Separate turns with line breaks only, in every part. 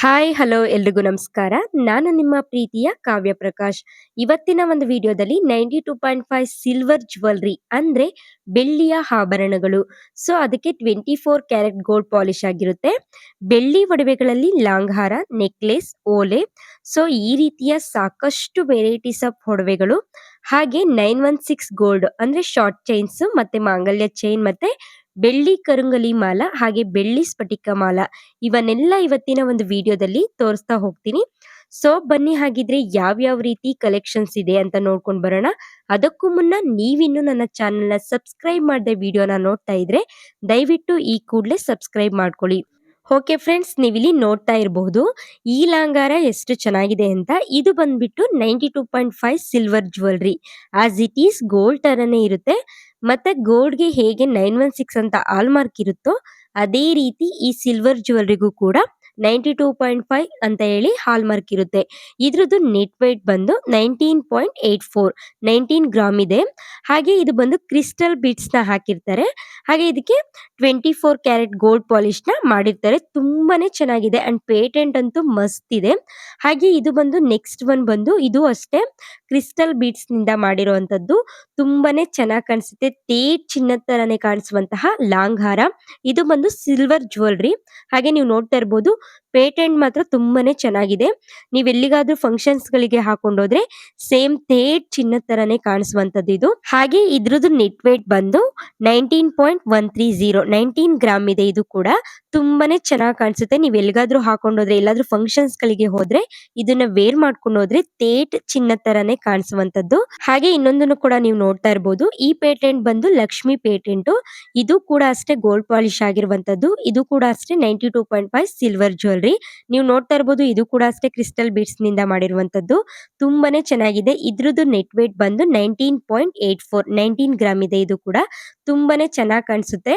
Hi hello ಎಲ್ರಿಗೂ ನಮಸ್ಕಾರ. ನಾನು ನಿಮ್ಮ ಪ್ರೀತಿಯ ಕಾವ್ಯ ಪ್ರಕಾಶ್. ಇವತ್ತಿನ ಒಂದು ವಿಡಿಯೋದಲ್ಲಿ ninety two point five silver jewellery ಅಂದ್ರೆ ಬೆಳ್ಳಿಯ ಆಭರಣಗಳು. ಸೊ ಅದಕ್ಕೆ twenty four carat gold polish ಆಗಿರುತ್ತೆ. ಬೆಳ್ಳಿ ಒಡವೆಗಳಲ್ಲಿ ಲಾಂಗ್ ಹಾರ ನೆಕ್ಲೆಸ್, ಓಲೆ. ಸೊ ಈ ರೀತಿಯ ಸಾಕಷ್ಟು ವೆರೈಟೀಸ್ ಆಫ್ ಒಡವೆಗಳು. ಹಾಗೆ ನೈನ್ ಒನ್ ಸಿಕ್ಸ್ ಗೋಲ್ಡ್ ಅಂದ್ರೆ ಶಾರ್ಟ್ ಚೈನ್ಸ್ ಮತ್ತೆ ಮಾಂಗಲ್ಯ ಚೈನ್ ಮತ್ತೆ ಬೆಳ್ಳಿ ಕರುಂಗಲಿ ಮಾಲ, ಹಾಗೆ ಬೆಳ್ಳಿ ಸ್ಫಟಿಕ ಮಾಲ. ಇವನ್ನೆಲ್ಲ ಇವತ್ತಿನ ಒಂದು ವಿಡಿಯೋದಲ್ಲಿ ತೋರಿಸ್ತಾ ಹೋಗ್ತೀನಿ. ಸೊ ಬನ್ನಿ ಹಾಗಿದ್ರೆ ಯಾವ್ಯಾವ ರೀತಿ ಕಲೆಕ್ಷನ್ಸ್ ಇದೆ ಅಂತ ನೋಡ್ಕೊಂಡು ಬರೋಣ. ಅದಕ್ಕೂ ಮುನ್ನ ನೀವಿನ್ನು ನನ್ನ ಚಾನೆಲ್ನ ಸಬ್ಸ್ಕ್ರೈಬ್ ಮಾಡದೆ ವಿಡಿಯೋನ ನೋಡ್ತಾ ಇದ್ರೆ ದಯವಿಟ್ಟು ಈ ಕೂಡಲೇ ಸಬ್ಸ್ಕ್ರೈಬ್ ಮಾಡ್ಕೊಳ್ಳಿ. ಓಕೆ ಫ್ರೆಂಡ್ಸ್ ನೀವಿಲ್ಲಿ ನೋಡ್ತಾ ಇರಬಹುದು ಈ ಲಾಂಗಾರ ಎಷ್ಟು ಚೆನ್ನಾಗಿದೆ ಅಂತ. ಇದು ಬಂದ್ಬಿಟ್ಟು ninety two point five silver jewellery as it is gold ತರನೇ ಇರುತ್ತೆ. ಮತ್ತೆ ಗೋಲ್ಡ್ಗೆ ಹೇಗೆ ನೈನ್ ಒನ್ ಸಿಕ್ಸ್ ಅಂತ ಆಲ್ ಮಾರ್ಕ್ ಇರುತ್ತೋ ಅದೇ ರೀತಿ ಈ ಸಿಲ್ವರ್ ಜ್ಯುವೆಲ್ರಿಗೂ ಕೂಡ ನೈಂಟಿ ಟೂ ಪಾಯಿಂಟ್ ಫೈವ್ ಅಂತ ಹೇಳಿ ಹಾಲ್ ಮಾರ್ಕ್ ಇರುತ್ತೆ. ಇದ್ರದ್ದು ನೆಟ್ ವೈಟ್ ಬಂದು nineteen point eight four, nineteen gram ಇದೆ. ಹಾಗೆ ಇದು ಬಂದು ಕ್ರಿಸ್ಟಲ್ ಬೀಟ್ಸ್ನ ಹಾಕಿರ್ತಾರೆ. ಹಾಗೆ ಇದಕ್ಕೆ ಟ್ವೆಂಟಿ ಫೋರ್ ಕ್ಯಾರೆಟ್ ಗೋಲ್ಡ್ ಪಾಲಿಶ್ನ ಮಾಡಿರ್ತಾರೆ. ತುಂಬಾನೇ ಚೆನ್ನಾಗಿದೆ ಅಂಡ್ ಪೇಟೆಂಟ್ ಅಂತೂ ಮಸ್ತ್ ಇದೆ. ಹಾಗೆ ಇದು ಬಂದು ನೆಕ್ಸ್ಟ್ ಒನ್ ಬಂದು ಇದು ಅಷ್ಟೇ ಕ್ರಿಸ್ಟಲ್ ಬೀಟ್ಸ್ನಿಂದ ನಿಂದ ಮಾಡಿರುವಂತದ್ದು ತುಂಬಾನೇ ಚೆನ್ನಾಗಿ ಕಾಣಿಸುತ್ತೆ. ತೇಜ್ ಚಿನ್ನದ ತರನೇ ಕಾಣಿಸುವಂತಹ ಲಾಂಗ್ ಹಾರ. ಇದು ಬಂದು ಸಿಲ್ವರ್ ಜ್ಯುವೆಲ್ರಿ ಹಾಗೆ ನೀವು ನೋಡ್ತಾ ಇರಬಹುದು ಪೇಟೆಂಟ್ ಮಾತ್ರ ತುಂಬಾನೇ ಚೆನ್ನಾಗಿದೆ. ನೀವ್ ಎಲ್ಲಿಗಾದ್ರೂ ಫಂಕ್ಷನ್ಸ್ ಗಳಿಗೆ ಹಾಕೊಂಡೋದ್ರೆ ಸೇಮ್ ತೇಟ್ ಚಿನ್ನದ ತರನೇ ಕಾಣಿಸುವಂತದ್ದು ಇದು. ಹಾಗೆ ಇದ್ರದ್ದು ನೆಟ್ ವೇಟ್ ಬಂದು nineteen point one three zero nineteen gram ಇದೆ ಇದು ಕೂಡ. ತುಂಬಾನೇ ಚೆನ್ನಾಗಿ ಕಾಣಿಸುತ್ತೆ. ನೀವ್ ಎಲ್ಲಿಗಾದ್ರೂ ಹಾಕೊಂಡೋದ್ರೆ, ಎಲ್ಲಾದ್ರೂ ಫಂಕ್ಷನ್ಸ್ ಗಳಿಗೆ ಹೋದ್ರೆ ಇದನ್ನ ವೇರ್ ಮಾಡ್ಕೊಂಡು ಹೋದ್ರೆ ತೇಟ್ ಚಿನ್ನದ ತರನೇ ಕಾಣಿಸುವಂತದ್ದು. ಹಾಗೆ ಇನ್ನೊಂದನ್ನು ಕೂಡ ನೀವು ನೋಡ್ತಾ ಇರಬಹುದು ಈ ಪೇಟೆಂಟ್ ಬಂದು ಲಕ್ಷ್ಮಿ ಪೇಟೆಂಟ್. ಇದು ಕೂಡ ಅಷ್ಟೇ ಗೋಲ್ಡ್ ಪಾಲಿಶ್ ಆಗಿರುವಂತದ್ದು. ಇದು ಕೂಡ ಅಷ್ಟೇ ninety two point five silver jewellery ನೀವು ನೋಡ್ತಾ ಇರಬಹುದು ಇದು ಕೂಡ ಅಷ್ಟೇ ಕ್ರಿಸ್ಟಲ್ ಬೀಡ್ಸ್ನಿಂದ ಮಾಡಿರುವಂತದ್ದು. ತುಂಬಾನೇ ಚೆನ್ನಾಗಿದೆ. ಇದ್ರದ್ದು ನೆಟ್ ವೇಟ್ ಬಂದು nineteen point eight four nineteen gram ಇದೆ ಇದು ಕೂಡ. ತುಂಬಾನೇ ಚೆನ್ನಾಗಿ ಕಾಣಿಸುತ್ತೆ.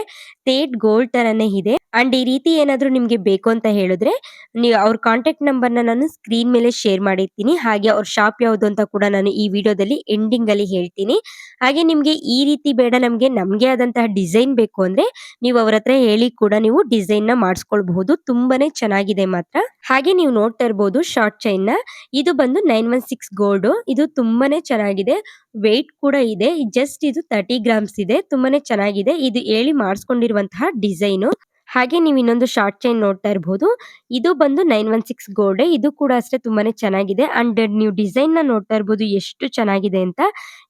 ತೇಟ್ ಗೋಲ್ಡ್ ತರನೇ ಇದೆ. ಅಂಡ್ ಈ ರೀತಿ ಏನಾದ್ರೂ ನಿಮ್ಗೆ ಬೇಕು ಅಂತ ಹೇಳಿದ್ರೆ, ನೀವು ಅವ್ರ ಕಾಂಟ್ಯಾಕ್ಟ್ ನಂಬರ್ ನಾನು ಸ್ಕ್ರೀನ್ ಮೇಲೆ ಶೇರ್ ಮಾಡಿರ್ತೀನಿ. ಹಾಗೆ ಅವ್ರ ಶಾಪ್ ಯಾವುದು ಅಂತ ಕೂಡ ನಾನು ಈ ವಿಡಿಯೋದಲ್ಲಿ ಎಂಡಿಂಗ್ ಅಲ್ಲಿ ಹೇಳ್ತೀನಿ. ಹಾಗೆ ನಿಮ್ಗೆ ಈ ರೀತಿ ಬೇಡ, ನಮ್ಗೆ ನಮ್ಗೆ ಆದಂತಹ ಡಿಸೈನ್ ಬೇಕು ಅಂದ್ರೆ, ನೀವು ಅವ್ರ ಹೇಳಿ ಕೂಡ ನೀವು ಡಿಸೈನ್ನ ಮಾಡಿಸ್ಕೊಳ್ಬಹುದು. ತುಂಬಾನೇ ಚೆನ್ನಾಗಿದೆ ಮಾತ್ರ. ಹಾಗೆ ನೀವು ನೋಡ್ತಾ ಇರಬಹುದು ಶಾರ್ಟ್ ಚೈನ್ನ. ಇದು ಬಂದು ನೈನ್ ಒನ್ ಸಿಕ್ಸ್ ಗೋಲ್ಡ್ ಇದು ತುಂಬಾನೇ ಚೆನ್ನಾಗಿದೆ. ವೆಯ್ಟ್ ಕೂಡ ಇದೆ. ಜಸ್ಟ್ ಇದು ತರ್ಟಿ ಗ್ರಾಮ್ಸ್ ಇದೆ. ತುಂಬಾನೇ ಚೆನ್ನಾಗಿದೆ. ಇದು ಹೇಳಿ ಮಾಡಿಸ್ಕೊಂಡಿರುವಂತಹ ಡಿಸೈನ್ ಹಾಗೆ ನೀವು ಇನ್ನೊಂದು ಶಾರ್ಟ್ ಚೈನ್ ನೋಡ್ತಾ ಇರಬಹುದು ಇದು ಬಂದು ನೈನ್ ಒನ್ ಸಿಕ್ಸ್ ಗೋಲ್ಡ್ ಇದು ಕೂಡ ಅಷ್ಟೇ ತುಂಬಾನೇ ಚೆನ್ನಾಗಿದೆ. ಅಂಡ್ ನೀವು ಡಿಸೈನ್ನ ನೋಡ್ತಾ ಇರಬಹುದು ಎಷ್ಟು ಚೆನ್ನಾಗಿದೆ ಅಂತ.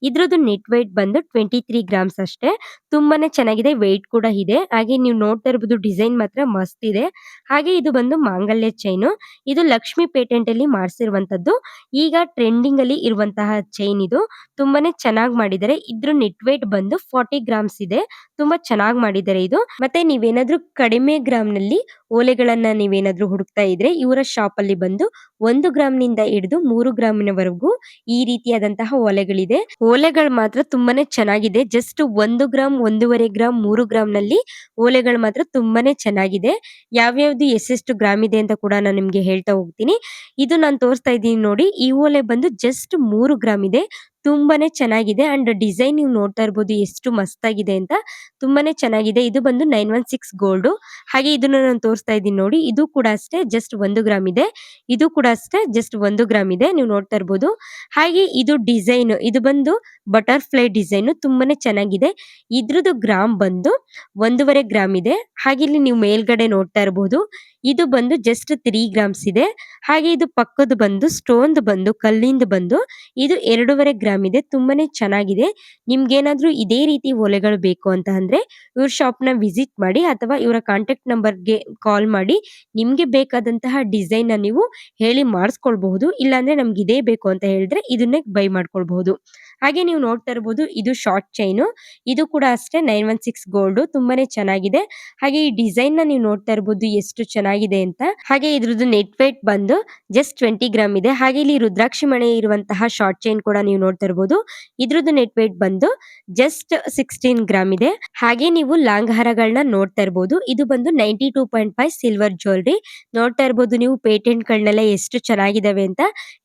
ಇದ್ರದ್ದು ನೆಟ್ ವೈಟ್ ಬಂದು ಟ್ವೆಂಟಿ ತ್ರೀ ಗ್ರಾಮ್ಸ್ ಅಷ್ಟೇ. ತುಂಬಾನೇ ಚೆನ್ನಾಗಿದೆ ವೆಯ್ಟ್ ಕೂಡ ಇದೆ. ಹಾಗೆ ನೀವು ನೋಡ್ತಾ ಇರಬಹುದು ಡಿಸೈನ್ ಮಾತ್ರ ಮಸ್ತ್ ಇದೆ. ಹಾಗೆ ಇದು ಬಂದು ಮಾಂಗಲ್ಯ ಚೈನ್ ಇದು ಲಕ್ಷ್ಮಿ ಪೇಟೆಂಟ್ ಅಲ್ಲಿ ಮಾಡಿಸಿರುವಂತದ್ದು. ಈಗ ಟ್ರೆಂಡಿಂಗ್ ಅಲ್ಲಿ ಇರುವಂತಹ ಚೈನ್ ಇದು. ತುಂಬಾನೇ ಚೆನ್ನಾಗಿ ಮಾಡಿದ್ದಾರೆ. ಇದ್ರ ನೆಟ್ ವೈಟ್ ಬಂದು ಫಾರ್ಟಿ ಗ್ರಾಮ್ಸ್ ಇದೆ. ತುಂಬಾ ಚೆನ್ನಾಗಿ ಮಾಡಿದ್ದಾರೆ ಇದು. ಮತ್ತೆ ನೀವೇನಾದ್ರೂ ಗ್ರಾಮ್ನಲ್ಲಿ ಓಲೆಗಳನ್ನ ನೀವೇನಾದ್ರೂ ಹುಡುಕ್ತಾ ಇದ್ರೆ ಇವರ ಶಾಪ್ ಅಲ್ಲಿ ಬಂದು ಒಂದು ಗ್ರಾಮ್ನಿಂದ ಹಿಡಿದು ಮೂರು ಗ್ರಾಮಿನವರೆಗೂ ಈ ರೀತಿಯಾದಂತಹ ಓಲೆಗಳಿದೆ. ಓಲೆಗಳು ಮಾತ್ರ ತುಂಬಾನೇ ಚೆನ್ನಾಗಿದೆ. ಜಸ್ಟ್ ಒಂದು ಗ್ರಾಮ್ ಒಂದೂವರೆ ಗ್ರಾಮ್ ಮೂರು ಗ್ರಾಮ್ನಲ್ಲಿ ಓಲೆಗಳು ಮಾತ್ರ ತುಂಬಾನೇ ಚೆನ್ನಾಗಿದೆ. ಯಾವ್ಯಾವ್ದು ಎಷ್ಟೆಷ್ಟು ಗ್ರಾಮ್ ಇದೆ ಅಂತ ಕೂಡ ನಾನು ನಿಮ್ಗೆ ಹೇಳ್ತಾ ಹೋಗ್ತೀನಿ. ಇದು ನಾನು ತೋರಿಸ್ತಾ ಇದ್ದೀನಿ ನೋಡಿ, ಈ ಓಲೆ ಬಂದು ಜಸ್ಟ್ ಮೂರು ಗ್ರಾಮ್ ಇದೆ. ತುಂಬಾನೇ ಚೆನ್ನಾಗಿದೆ ಅಂಡ್ ಡಿಸೈನ್ ನೀವು ನೋಡ್ತಾ ಇರಬಹುದು ಎಷ್ಟು ಮಸ್ತಾಗಿದೆ ಅಂತ ತುಂಬಾನೇ ಚೆನ್ನಾಗಿದೆ. ಇದು ಬಂದು ನೈನ್ ಒನ್ ಸಿಕ್ಸ್ ಗೋಲ್ಡ್. ಹಾಗೆ ಇದನ್ನ ನಾನು ತೋರಿಸ್ತಾ ಇದ್ದೀನಿ ನೋಡಿ. ಇದು ಕೂಡ ಅಷ್ಟೇ ಜಸ್ಟ್ ಒಂದು ಗ್ರಾಮ್ ಇದೆ. ಇದು ಕೂಡ ಅಷ್ಟೇ ಜಸ್ಟ್ ಒಂದು ಗ್ರಾಮ್ ಇದೆ. ನೀವು ನೋಡ್ತಾ ಇರಬಹುದು ಹಾಗೆ ಇದು ಡಿಸೈನ್, ಇದು ಬಂದು ಬಟರ್ಫ್ಲೈ ಡಿಸೈನ್ ತುಂಬಾನೇ ಚೆನ್ನಾಗಿದೆ. ಇದ್ರದ್ದು ಗ್ರಾಮ್ ಬಂದು ಒಂದೂವರೆ ಗ್ರಾಮ್ ಇದೆ. ಹಾಗೆ ಇಲ್ಲಿ ನೀವು ಮೇಲ್ಗಡೆ ನೋಡ್ತಾ ಇರಬಹುದು ಇದು ಬಂದು ಜಸ್ಟ್ ತ್ರೀ ಗ್ರಾಮ್ಸ್ ಇದೆ. ಹಾಗೆ ಇದು ಪಕ್ಕದ ಬಂದು ಸ್ಟೋನ್ ಬಂದು, ಕಲ್ಲಿಂದ ಬಂದು, ಇದು ಎರಡೂವರೆ ಗ್ರಾಮ್ ಇದೆ. ತುಂಬಾನೇ ಚೆನ್ನಾಗಿದೆ. ನಿಮ್ಗೆ ಏನಾದ್ರು ಇದೇ ರೀತಿ ಓಲೆಗಳು ಬೇಕು ಅಂತ ಅಂದ್ರೆ, ಇವ್ರ ಶಾಪ್ನ ವಿಸಿಟ್ ಮಾಡಿ ಅಥವಾ ಇವರ ಕಾಂಟ್ಯಾಕ್ಟ್ ನಂಬರ್ಗೆ ಕಾಲ್ ಮಾಡಿ, ನಿಮ್ಗೆ ಬೇಕಾದಂತಹ ಡಿಸೈನ್ನ ನೀವು ಹೇಳಿ ಮಾಡಿಸ್ಕೊಳ್ಬಹುದು. ಇಲ್ಲಾಂದ್ರೆ ನಮ್ಗೆ ಇದೇ ಬೇಕು ಅಂತ ಹೇಳಿದ್ರೆ, ಇದನ್ನೇ ಬೈ ಮಾಡ್ಕೊಳ್ಬಹುದು. ಹಾಗೆ ನೀವು ನೋಡ್ತಾ ಇರಬಹುದು ಇದು ಶಾರ್ಟ್ ಚೈನ್ ಇದು ಕೂಡ ಅಷ್ಟೇ ನೈನ್ ಒನ್ ಸಿಕ್ಸ್ ಗೋಲ್ಡ್ ತುಂಬಾನೇ ಚೆನ್ನಾಗಿದೆ. ಹಾಗೆ ಈ ಡಿಸೈನ್ನ ನೀವು ನೋಡ್ತಾ ಇರಬಹುದು ಎಷ್ಟು ಚೆನ್ನಾಗಿದೆ ಅಂತ. ಹಾಗೆ ಇದ್ರದ್ದು ನೆಟ್ ವೇಟ್ ಬಂದು ಜಸ್ಟ್ ಟ್ವೆಂಟಿ ಗ್ರಾಮ್ ಇದೆ. ಹಾಗೆ ಇಲ್ಲಿ ರುದ್ರಾಕ್ಷಿ ಮಣೆ ಇರುವಂತಹ ಶಾರ್ಟ್ ಚೈನ್ ಕೂಡ ನೀವು ನೋಡ್ತಾ ಇರಬಹುದು ಇದ್ರದ್ದು ನೆಟ್ ವೇಟ್ ಬಂದು ಜಸ್ಟ್ ಸಿಕ್ಸ್ಟೀನ್ ಗ್ರಾಮ್ ಇದೆ. ಹಾಗೆ ನೀವು ಲಾಂಗ್ ಹಾರಗಳನ್ನ ನೋಡ್ತಾ ಇರಬಹುದು ಇದು ಬಂದು ninety two point five silver jewellery ನೋಡ್ತಾ ಇರಬಹುದು ನೀವು ಪೇಟೆಂಟ್ ಗಳನ್ನೆಲ್ಲ ಎಷ್ಟು ಚೆನ್ನಾಗಿದಾವೆ ಅಂತ.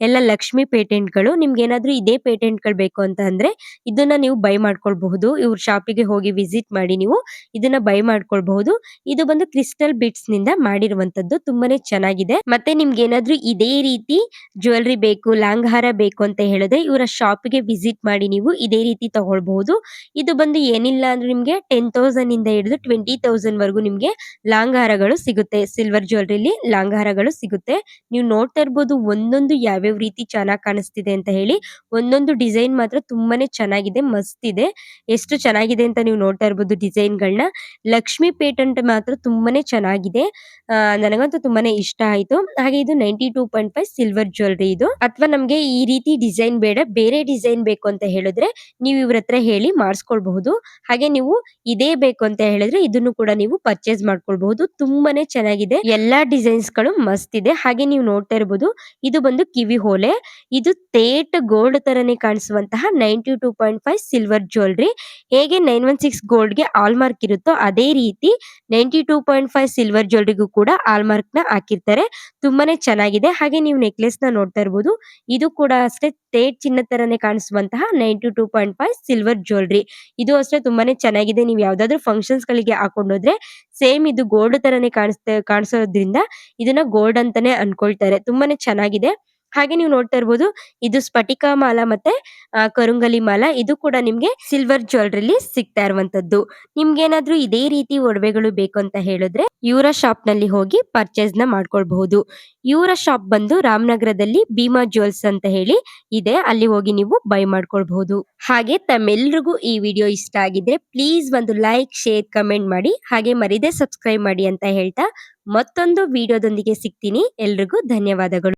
ಎಲ್ಲ ಲಕ್ಷ್ಮಿ ಪೇಟೆಂಟ್ಗಳು ನಿಮ್ಗೆ ಏನಾದ್ರು ಇದೇ ಪೇಟೆಂಟ್ಗಳು ಬೇಕು ಅಂತ ಅಂದ್ರೆ ಇದನ್ನ ನೀವು ಬೈ ಮಾಡ್ಕೊಳ್ಬಹುದು. ಇವ್ರ ಶಾಪಿಗೆ ಹೋಗಿ ವಿಸಿಟ್ ಮಾಡಿ ನೀವು ಇದನ್ನ ಬೈ ಮಾಡ್ಕೊಳ್ಬಹುದು. ಇದು ಬಂದು ಕ್ರಿಸ್ಟಲ್ ಬಿಟ್ಸ್ನಿಂದ ಮಾಡಿರುವಂತದ್ದು ತುಂಬಾನೇ ಚೆನ್ನಾಗಿದೆ. ಮತ್ತೆ ನಿಮ್ಗೆ ಏನಾದ್ರೂ ಇದೇ ರೀತಿ ಜ್ಯುವೆಲ್ರಿ ಬೇಕು ಲಾಂಗ್ ಹಾರ ಬೇಕು ಅಂತ ಹೇಳಿದ್ರೆ ಇವರ ಶಾಪಿಗೆ ವಿಸಿಟ್ ಮಾಡಿ ನೀವು ಇದೇ ರೀತಿ ತಗೊಳ್ಬಹುದು. ಇದು ಬಂದು ಏನಿಲ್ಲ ಅಂದ್ರೆ ನಿಮ್ಗೆ ಟೆನ್ ತೌಸಂಡ್ ಇಂದ ಹಿಡಿದು ಟ್ವೆಂಟಿ ತೌಸಂಡ್ ವರೆಗೂ ನಿಮ್ಗೆ ಲಾಂಗ್ ಹಾರಗಳು ಸಿಗುತ್ತೆ. ಸಿಲ್ವರ್ ಜ್ಯುವೆಲ್ರಿಲಿ ಲಾಂಗ್ ಹಾರಗಳು ಸಿಗುತ್ತೆ. ನೀವು ನೋಡ್ತಾ ಇರ್ಬೋದು ಒಂದೊಂದು ಯಾವ್ಯಾವ ರೀತಿ ಚೆನ್ನಾಗಿ ಕಾಣಿಸ್ತಿದೆ ಅಂತ ಹೇಳಿ ಒಂದೊಂದು ಡಿಸೈನ್ ಮಾತ್ರ ತುಂಬಾನೇ ಚೆನ್ನಾಗಿದೆ, ಮಸ್ತ್ ಇದೆ. ಎಷ್ಟು ಚೆನ್ನಾಗಿದೆ ಅಂತ ನೀವು ನೋಡ್ತಾ ಇರ್ಬೋದು ಡಿಸೈನ್ ಗಳನ್ನ ಲಕ್ಷ್ಮಿ ಪೇಟೆಂಟ್ ಮಾತ್ರ ತುಂಬಾನೇ ಚೆನ್ನಾಗಿದೆ. ಆ, ನನಗಂತೂ ತುಂಬಾನೇ ಇಷ್ಟ ಆಯ್ತು. ಹಾಗೆ ಇದು ninety two point five silver jewellery ಇದು. ಅಥವಾ ನಮ್ಗೆ ಈ ರೀತಿ ಡಿಸೈನ್ ಬೇಡ, ಬೇರೆ ಡಿಸೈನ್ ಬೇಕು ಅಂತ ಹೇಳಿದ್ರೆ ನೀವು ಇವ್ರ ಹತ್ರ ಹೇಳಿ ಮಾಡಿಸ್ಕೊಳ್ಬಹುದು. ಹಾಗೆ ನೀವು ಇದೇ ಬೇಕು ಅಂತ ಹೇಳಿದ್ರೆ ಇದನ್ನು ಕೂಡ ನೀವು ಪರ್ಚೇಸ್ ಮಾಡ್ಕೊಳ್ಬಹುದು. ತುಂಬಾನೇ ಚೆನ್ನಾಗಿದೆ. ಎಲ್ಲಾ ಡಿಸೈನ್ಸ್ಗಳು ಮಸ್ತ್ ಇದೆ. ಹಾಗೆ ನೀವು ನೋಡ್ತಾ ಇರ್ಬೋದು, ಇದು ಬಂದು ಕಿವಿ ಹೋಲೆ. ಇದು ತೇಟ್ ಗೋಲ್ಡ್ ತರನೇ ಕಾಣಿಸುವಂತಹ ninety two point five silver jewellery ಹೇಗೆ ನೈನ್ ಒನ್ ಸಿಕ್ಸ್ ಗೋಲ್ಡ್ಗೆ ಆಲ್ ಮಾರ್ಕ್ ಇರುತ್ತೋ ಅದೇ ರೀತಿ ninety two point five silver ಜ್ಯುವೆಲ್ರಿಗೂ ಕೂಡ ಆಲ್ ಮಾರ್ಕ್ನ ಹಾಕಿರ್ತಾರೆ. ತುಂಬಾನೇ ಚೆನ್ನಾಗಿದೆ. ಹಾಗೆ ನೀವು ನೆಕ್ಲೆಸ್ನ ನೋಡ್ತಾ ಇರಬಹುದು ಇದು ಕೂಡ ಅಷ್ಟೇ ತೇಟ್ ಚಿನ್ನ ತರನೇ ಕಾಣಿಸುವಂತಹ ninety two point five silver jewellery ಇದು ಅಷ್ಟೇ ತುಂಬಾನೇ ಚೆನ್ನಾಗಿದೆ. ನೀವು ಯಾವ್ದಾದ್ರು ಫಂಕ್ಷನ್ಸ್ ಗಳಿಗೆ ಹಾಕೊಂಡೋದ್ರೆ ಸೇಮ್ ಇದು ಗೋಲ್ಡ್ ತರನೇ ಕಾಣಿಸ್ತಾ ಕಾಣಿಸೋದ್ರಿಂದ ಇದನ್ನ ಗೋಲ್ಡ್ ಅಂತಾನೆ ಅನ್ಕೊಳ್ತಾರೆ. ತುಂಬಾನೇ ಚೆನ್ನಾಗಿದೆ. ಹಾಗೆ ನೀವು ನೋಡ್ತಾ ಇರ್ಬೋದು, ಇದು ಸ್ಫಟಿಕ ಮಾಲ ಮತ್ತೆ ಕರುಂಗಲಿ ಮಾಲ. ಇದು ಕೂಡ ನಿಮ್ಗೆ ಸಿಲ್ವರ್ ಜ್ಯುವೆಲ್ರಿಲಿ ಸಿಗ್ತಾ ಇರುವಂತದ್ದು. ನಿಮ್ಗೆ ಏನಾದ್ರೂ ಇದೇ ರೀತಿ ಒಡವೆಗಳು ಬೇಕು ಅಂತ ಹೇಳಿದ್ರೆ ಇವರ ಶಾಪ್ನಲ್ಲಿ ಹೋಗಿ ಪರ್ಚೇಸ್ನ ಮಾಡ್ಕೊಳ್ಬಹುದು. ಇವರ ಶಾಪ್ ಬಂದು ರಾಮನಗರದಲ್ಲಿ ಭೀಮಾ ಜ್ಯುವೆಲ್ಸ್ ಅಂತ ಹೇಳಿ ಇದೆ. ಅಲ್ಲಿ ಹೋಗಿ ನೀವು ಬೈ ಮಾಡ್ಕೊಳ್ಬಹುದು. ಹಾಗೆ ತಮ್ಮೆಲ್ರಿಗೂ ಈ ವಿಡಿಯೋ ಇಷ್ಟ ಆಗಿದ್ರೆ ಪ್ಲೀಸ್ ಒಂದು ಲೈಕ್ ಶೇರ್ ಕಮೆಂಟ್ ಮಾಡಿ. ಹಾಗೆ ಮರಿದೆ ಸಬ್ಸ್ಕ್ರೈಬ್ ಮಾಡಿ ಅಂತ ಹೇಳ್ತಾ ಮತ್ತೊಂದು ವಿಡಿಯೋದೊಂದಿಗೆ ಸಿಗ್ತೀನಿ. ಎಲ್ರಿಗೂ ಧನ್ಯವಾದಗಳು.